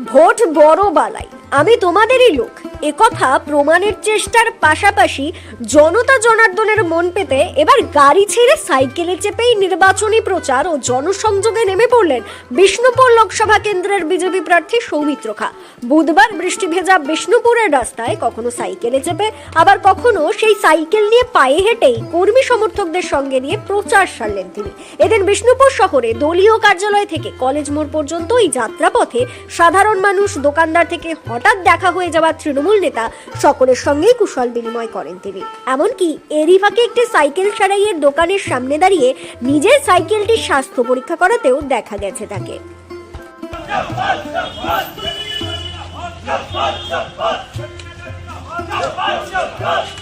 Vote বড় বালাই। আমি তোমাদেরই লোক। একথা প্রমাণের চেষ্টার পাশাপাশি জনতা জনার্দনের মন পেতে এবার গাড়ি ছেড়ে সাইকেলে চেপেই নির্বাচনী প্রচার ও জনসংযোগে নেমে পড়লেন বিষ্ণুপুর লোকসভা কেন্দ্রের বিজেপি প্রার্থী সৌমিত্র খা। বুধবার বৃষ্টি ভেজা বিষ্ণুপুরের রাস্তায় কখনো সাইকেলে চেপে, আবার কখনো সেই সাইকেল নিয়ে পায়ে হেঁটেই কর্মী সমর্থকদের সঙ্গে নিয়ে প্রচার সারলেন তিনি। এদিন বিষ্ণুপুর শহরে দলীয় কার্যালয় থেকে কলেজ মোড় পর্যন্ত এই যাত্রাপথে সাধারণ মানুষ দোকানদার থেকে হঠাৎ দেখা হয়ে যাওয়া তৃণমূল নেতা সকলের সঙ্গেই কুশল বিনিময় করেন তিনি। এমনকি এরই ফাঁকে একটি সাইকেল সারাইয়ের দোকানের সামনে দাঁড়িয়ে নিজের সাইকেলটির স্বাস্থ্য পরীক্ষা করাতেও দেখা গেছে তাকে। সাইকেলে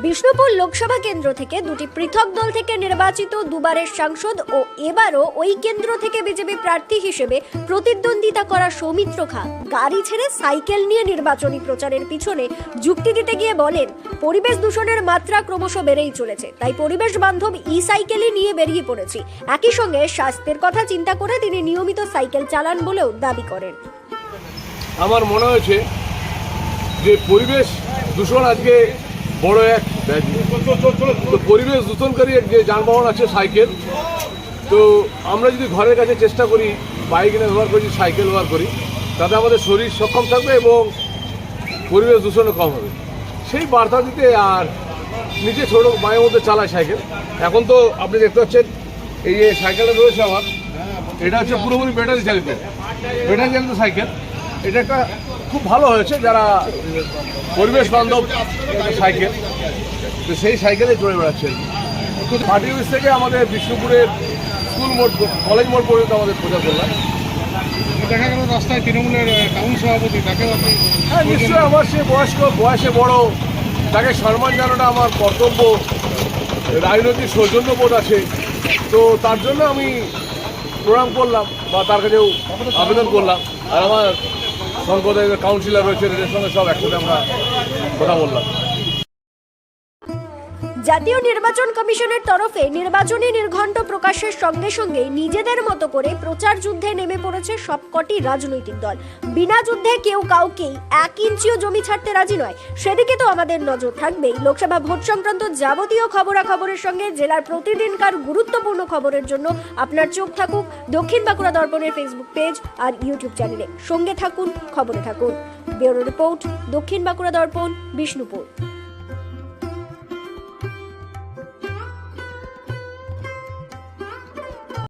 বিষ্ণুপুর লোকসভা কেন্দ্র থেকে দুটি পৃথক দল থেকে নির্বাচিত দুবারের সাংসদ ও এবারও ওই কেন্দ্র থেকে বিজেপি প্রার্থী হিসেবে প্রতিদ্বন্দ্বিতা করা সৌমিত্র খা গাড়ি ছেড়ে সাইকেল নিয়ে নির্বাচনী প্রচারের পিছনে যুক্তি দিতে গিয়ে বলেন, পরিবেশ দূষণের মাত্রা ক্রমশ বেড়েই চলেছে, তাই পরিবেশ বান্ধব ই সাইকেলই নিয়ে বেরিয়ে পড়েছি। একই সঙ্গে স্বাস্থ্যের কথা চিন্তা করে তিনি নিয়মিত সাইকেল চালান বলেও দাবি করেন। আমার মনে হয়েছে যে পরিবেশ দূষণ আজকে বড় এক পরিবেশ দূষণকারী যে যানবাহন আছে, সাইকেল। তো আমরা যদি ঘরের কাছে চেষ্টা করি, বাইক না ব্যবহার করি, সাইকেল ব্যবহার করি, তাতে আমাদের শরীর সক্ষম থাকবে এবং পরিবেশ দূষণও কম হবে। সেই বার্তা দিতে আর নিজে ছোটো মায়ের মধ্যে চালায় সাইকেল। এখন তো আপনি দেখতে পাচ্ছেন, এই যে সাইকেলটা রয়েছে আমার, এটা হচ্ছে পুরোপুরি ব্যাটারি চালিত। ব্যাটারি চালিত সাইকেল। এটা একটা খুব ভালো হয়েছে যারা পরিবেশ বান্ধব সাইকেল তো সেই সাইকেলে চড়ে বেড়াচ্ছেন পার্টি অফিস থেকে আমাদের বিষ্ণুপুরের স্কুল মোড় কলেজ মোড় পর্যন্ত আমাদের প্রচার করলাম। দেখা গেল রাস্তায় তৃণমূলের টাউন সভাপতি আপনি হ্যাঁ নিশ্চয়ই আমার সে বয়স্ক বয়সে বড় তাকে সম্মান জানানো আমার কর্তব্য রাজনৈতিক সৌজন্যবোধ আছে। তো তার জন্য আমি প্রণাম করলাম বা তার কাছেও আবেদন করলাম। আর আমার সম্প্রদায়ের কাউন্সিলর রয়েছে এদের সঙ্গে সব একসাথে আমরা কথা বললাম। জাতীয় নির্বাচন কমিশনের তরফে নির্বাচনী নির্ঘণ্ট প্রকাশের সঙ্গে সঙ্গে নিজেদের মতো করে প্রচার যুদ্ধে নেমে পড়েছে সবকটি রাজনৈতিক দল। বিনা যুদ্ধে কেউ কাউকেই এক ইঞ্চিও জমি ছাড়তে রাজি নয়। সেদিকে তো আমাদের নজর থাকবেই। লোকসভা ভোট সংক্রান্ত যাবতীয় খবরাখবরের সঙ্গে জেলার প্রতিদিনকার গুরুত্বপূর্ণ খবরের জন্য আপনার চোখ থাকুক দক্ষিণ বাঁকুড়া দর্পণের ফেসবুক পেজ আর ইউটিউব চ্যানেলে সঙ্গে থাকুন, খবরে থাকুন। ব্যুরো রিপোর্ট, দক্ষিণ বাঁকুড়া দর্পণ, বিষ্ণুপুর।